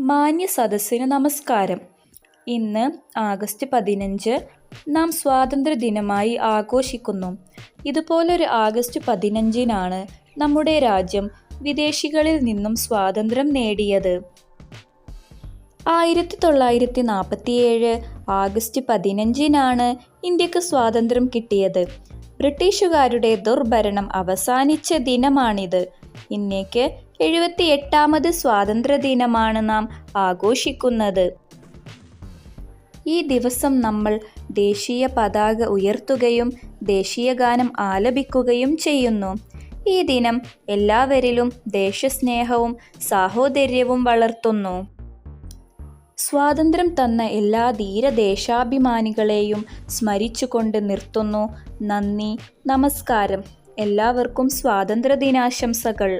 മാന്യ സദസ്സിന് നമസ്കാരം. ഇന്ന് ആഗസ്റ്റ് പതിനഞ്ച് നാം സ്വാതന്ത്ര്യ ദിനമായി ആഘോഷിക്കുന്നു. ഇതുപോലൊരു ആഗസ്റ്റ് പതിനഞ്ചിനാണ് നമ്മുടെ രാജ്യം വിദേശികളിൽ നിന്നും സ്വാതന്ത്ര്യം നേടിയത്. ആയിരത്തി തൊള്ളായിരത്തി നാൽപ്പത്തിയേഴ് ആഗസ്റ്റ് പതിനഞ്ചിനാണ് ഇന്ത്യയ്ക്ക് സ്വാതന്ത്ര്യം കിട്ടിയത്. ബ്രിട്ടീഷുകാരുടെ ദുർഭരണം അവസാനിച്ച ദിനമാണിത്. ഇന്നേക്ക് എഴുപത്തി എട്ടാമത് സ്വാതന്ത്ര്യദിനമാണ് നാം ആഘോഷിക്കുന്നത്. ഈ ദിവസം നമ്മൾ ദേശീയ പതാക ഉയർത്തുകയും ദേശീയ ഗാനം ആലപിക്കുകയും ചെയ്യുന്നു. ഈ ദിനം എല്ലാവരിലും ദേശസ്നേഹവും സാഹോദര്യവും വളർത്തുന്നു. സ്വാതന്ത്ര്യം തന്ന എല്ലാ ധീരദേശാഭിമാനികളെയും സ്മരിച്ചുകൊണ്ട് നിർത്തുന്നു. നന്ദി നമസ്കാരം. എല്ലാവർക്കും സ്വാതന്ത്ര്യ ദിനാശംസകൾ